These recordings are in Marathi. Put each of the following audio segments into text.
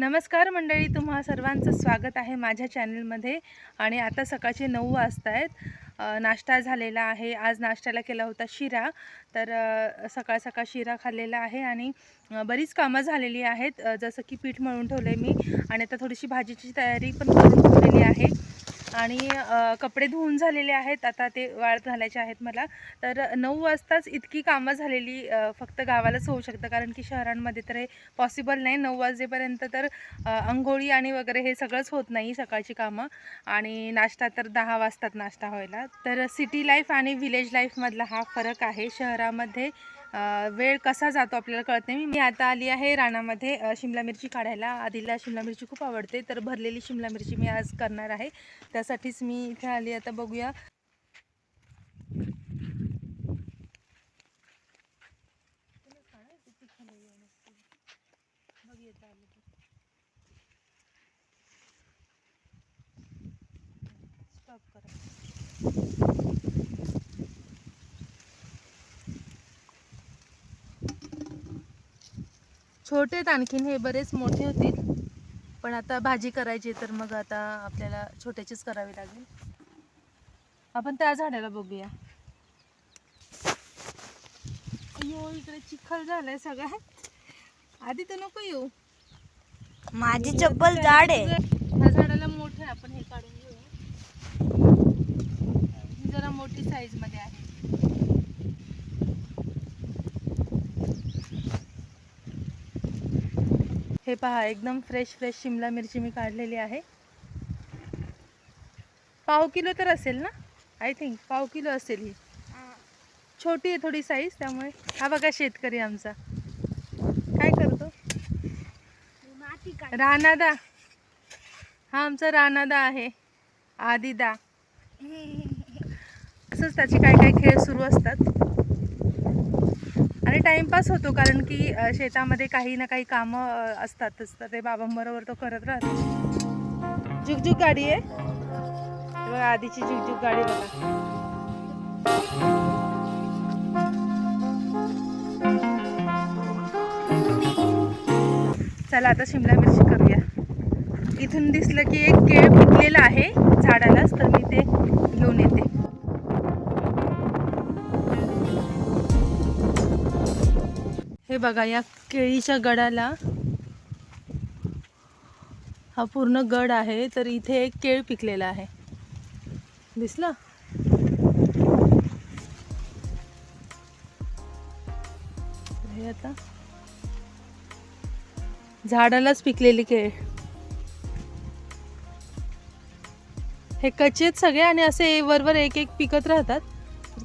नमस्कार मंडळी तुम्हा सर्वांचं स्वागत आहे माझ्या चॅनलमध्ये. आणि आता सकाळचे नऊ वाजता आहेत नाश्ता झालेला आहे. आज नाश्त्याला केला होता शिरा. तर सकाळ सकाळ शिरा खाल्लेला आहे आणि बरीच कामं झालेली आहेत. जसं की पीठ मळून ठेवलं आहे मी. आणि आता थोडीशी भाजीची तयारी पण करून ठेवलेली आहे. आणि कपडे धुवून झालेले आहेत. आता ते वाळत घालायचे आहेत मला. तर नऊ वाजताच इतकी कामं झालेली फक्त गावालाच होऊ शकतं. कारण की शहरांमध्ये तर हे पॉसिबल नाही. नऊ वाजेपर्यंत तर अंघोळी आणि वगैरे हे सगळंच होत नाही सकाळची कामं. आणि नाश्ता तर दहा वाजतात नाश्ता व्हायला. तर सिटी लाईफ आणि विलेज लाईफमधला हा फरक आहे. शहरामध्ये वेळ कसा जातो आपल्याला कळत नाही. मी आता आली आहे रानामध्ये शिमला मिरची काढायला. आधीला शिमला मिरची खूप आवडते तर भरलेली शिमला मिरची मी आज करणार आहे. त्यासाठीच मी इथे आली. आता बघूया. छोटे आहेत आणखीन हे बरेच मोठे होतील. पण आता भाजी करायची तर मग आता आपल्याला छोट्याचीच करावी लागेल. आपण त्या झाडाला बघूया. अयो इकडे चिखल झालाय सगळा. आधी तर नको येऊ. माझी चप्पल जाड आहे. ह्या झाडाला मोठं आहे आपण हे काढून घेऊ जरा मोठी साईजमध्ये आहे. हे पहा एकदम फ्रेश फ्रेश शिमला मिरची मी काढलेली आहे. पाव किलो तर असेल ना? आय थिंक पाव किलो असेल ही. छोटी आहे थोडी साईज त्यामुळे हा बघा शेतकरी आमचा. काय करतो? रानादा. हा आमचा रानादा आहे. आदिदा. असंच त्याचे काय काय खेळ सुरू असतात. आणि टाइमपास होतो कारण की शेतामध्ये काही ना काही कामं असतातच. तर ते बाबांबरोबर तो करत राहतो. झुकझुक गाडी आहे. बघा आधीची झुकझुक गाडी बघा. चला आता शिमला मिरची करूया. इथून दिसलं की एक केळ पिकलेलं आहे झाडालाच तर मी ते घेऊन येते. हे बघा या केळीच्या गडाला हा पूर्ण गड आहे तर इथे एक केळ पिकलेला आहे. दिसला? हे आता झाडालाच पिकलेली केळ. हे कच्चे सगळे आणि असे वरवर एक एक पिकत राहतात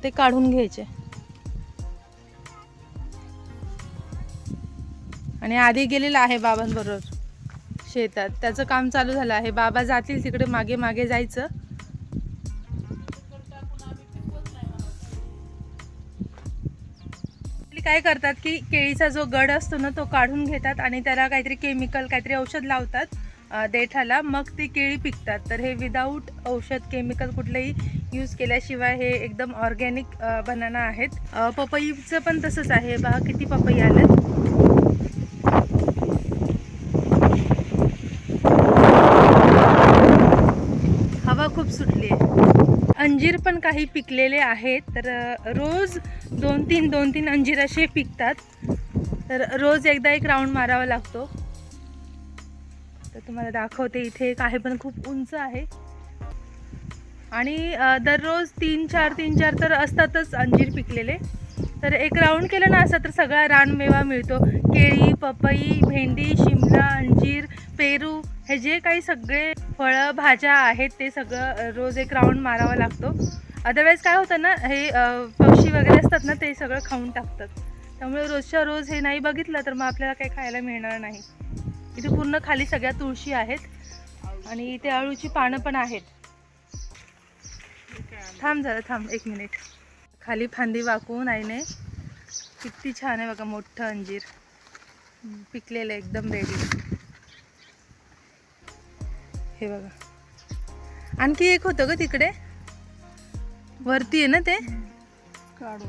ते काढून घ्यायचे. आणि आधी गेलेला आहे बाबांबरोबर शेतात. त्याचं काम चालू झालं आहे. बाबा जातील तिकडे मागे मागे जायचं. आपली काय करतात की केळीचा जो गड असतो ना तो काढून घेतात आणि त्याला काहीतरी केमिकल काहीतरी औषध लावतात देठाला. मग ती केळी पिकतात. तर हे विदाऊट औषध केमिकल कुठलंही यूज केल्याशिवाय हे एकदम ऑर्गॅनिक बनाना आहेत. पपईचं पण तसंच आहे. बघा किती पपई आलं हवा खूप सुटली आहे अंजीर पण काही पिकलेले आहेत. तर रोज दोन तीन दोन तीन अंजीर असे पिकतात. तर रोज एकदा एक राऊंड मारावा लागतो. तर तुम्हाला दाखवते इथे एक आहे पण खूप उंच आहे. आणि दररोज तीन चार तीन चार तर असतातच अंजीर पिकलेले. तर एक राऊंड केलं ना असं तर सगळा रानमेवा मिळतो. केळी पपई भेंडी शिमला अंजीर पेरू हे जे काही सगळे फळं भाज्या आहेत ते सगळं रोज एक राऊंड मारावा लागतो. अदरवाईज काय होतं ना हे पक्षी वगैरे असतात ना ते सगळं खाऊन टाकतात. त्यामुळे रोजच्या रोज हे नाही बघितलं तर मग आपल्याला काही खायला मिळणार नाही. इथे पूर्ण खाली सगळ्या तुळशी आहेत आणि इथे अळूची पानं पण आहेत. थांब जरा थांब एक मिनिट. खाली फांदी वाकवून आईने किती छान आहे बघा मोठं अंजीर. पिकलेलं एकदम रेडी हे बघा. आणखी एक होतं ग तिकडे. वरती आहे ना ते? काढू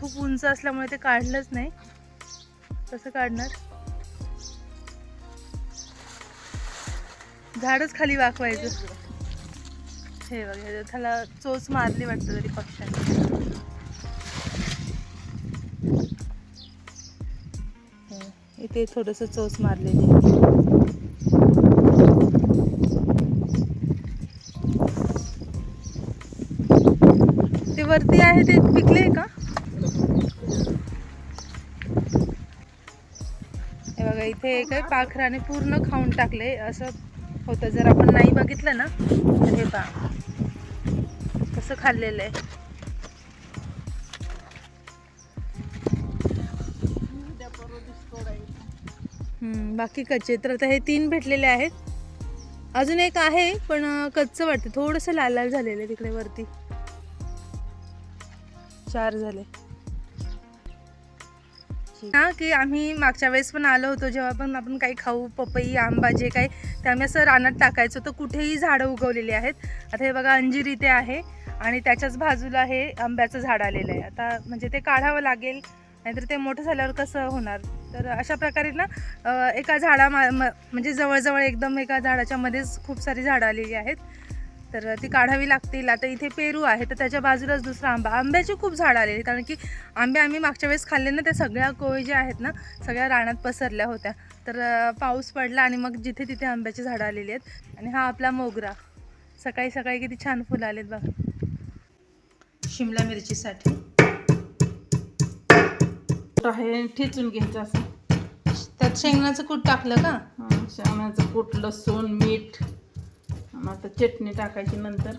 खूप उंच असल्यामुळे ते काढलंच नाही. कसं काढणार? झाडच खाली वाकवायचं. हे बघा त्याला चोच मारली वाटतं तरी पक्षाने इथे थोडंसं चोच मारलेली. वरती आहे ते पिकले का? हे बघा इथे एक पाखराने पूर्ण खाऊन टाकले. असं होतं जर आपण नाही बघितलं ना तर हे पा कसं खाल्लेलं आहे. बाकी कच्चे. तर आता हे तीन भेटलेले आहेत. अजून एक आहे पण कच्चं वाटतं. थोडंसं लाल लाल झालेलं आहे तिकडे वरती. चार झाले. हां की आम्ही मागच्या वेळेस पण आलो होतो जेव्हा पण आपण काही खाऊ पपई आंबा जे काही ते आम्ही असं रानात टाकायचो. तर कुठेही झाडं उगवलेली आहेत. आता हे बघा अंजीर इथे आहे आणि त्याच्याच बाजूला हे आंब्याचं झाड आलेलं आहे. आता म्हणजे ते काढावं लागेल नाहीतर ते मोठं झाल्यावर कसं होणार? तर अशा प्रकारे ना एका झाडा म्हणजे जवळजवळ एकदम एका झाडाच्या मध्येच खूप सारी झाडं आलेली आहेत. तर ती काढावी लागतील. आता इथे पेरू आहे तर त्याच्या बाजूलाच दुसरा आंबा. आंब्याची खूप झाडं आलेली कारण की आंबे आम्ही मागच्या वेळेस खाल्ले ना त्या सगळ्या कोळी ज्या आहेत ना सगळ्या रानात पसरल्या होत्या. तर पाऊस पडला आणि मग जिथे तिथे आंब्याची झाडं आलेली आहेत. आणि हा आपला मोगरा. सकाळी सकाळी किती छान फुलं आलेत बघा. शिमला मिरचीसाठी. आहे ठेचून घ्यायचं असं. त्यात शेंगणाचं कूट टाकलं का? शेंगणाचं कूट लसूण मीठ. आता चटणी टाकायची नंतर.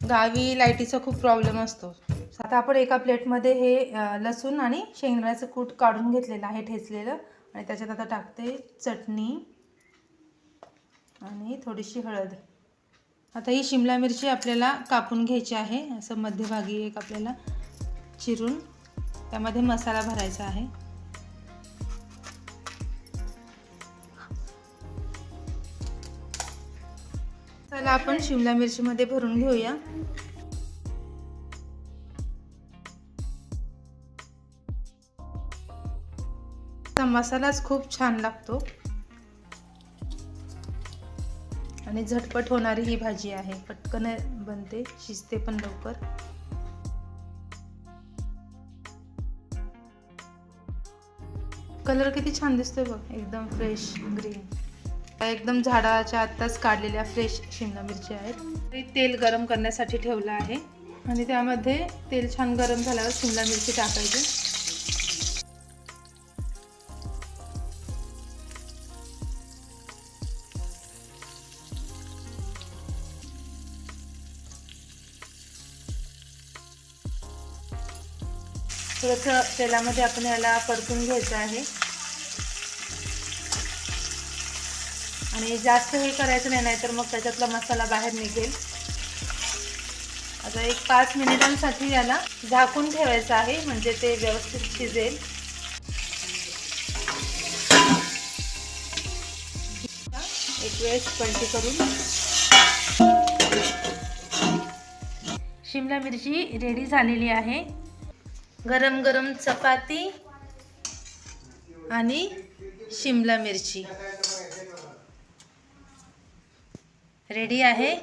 गावी लाईटीचा खूप प्रॉब्लेम असतो. आता आपण एका प्लेटमध्ये हे लसूण आणि शेंगदाण्याचं कूट काढून घेतलेलं आहे ठेचलेलं. आणि त्याच्यात आता टाकते चटणी आणि थोडीशी हळद. आता ही शिमला मिरची आपल्याला कापून घ्यायची आहे असं मध्यभागी एक आपल्याला चिरून त्यामध्ये मसाला भरायचा आहे. चला आपण शिमला मिरचीमध्ये भरून घेऊया. मसालाच खूप छान लागतो. आणि झटपट होणारी ही भाजी आहे. पटकन बनते शिजते पण लवकर. कलर किती छान दिसतोय बघ एकदम फ्रेश ग्रीन एकदम झाडाच्या आत्ताच काढलेल्या फ्रेश शिमला मिरची आहेत. ते तेल गरम करण्यासाठी ठेवलं आहे. आणि त्यामध्ये तेल छान गरम झाल्यावर शिमला मिरची टाकायची. थोडंसं तेलामध्ये आपण याला परतून घ्यायचं आहे. आणि जास्त हे करायचं नाही नाहीतर मग त्याच्यातला मसाला बाहेर निघेल. आता एक पाच मिनिटांसाठी याला झाकून ठेवायचं आहे म्हणजे ते व्यवस्थित शिजेल. एक वेळेस पलटी करून. शिमला मिरची रेडी झालेली आहे. गरम गरम चपाती आणि शिमला मिरची. रेडी आहे.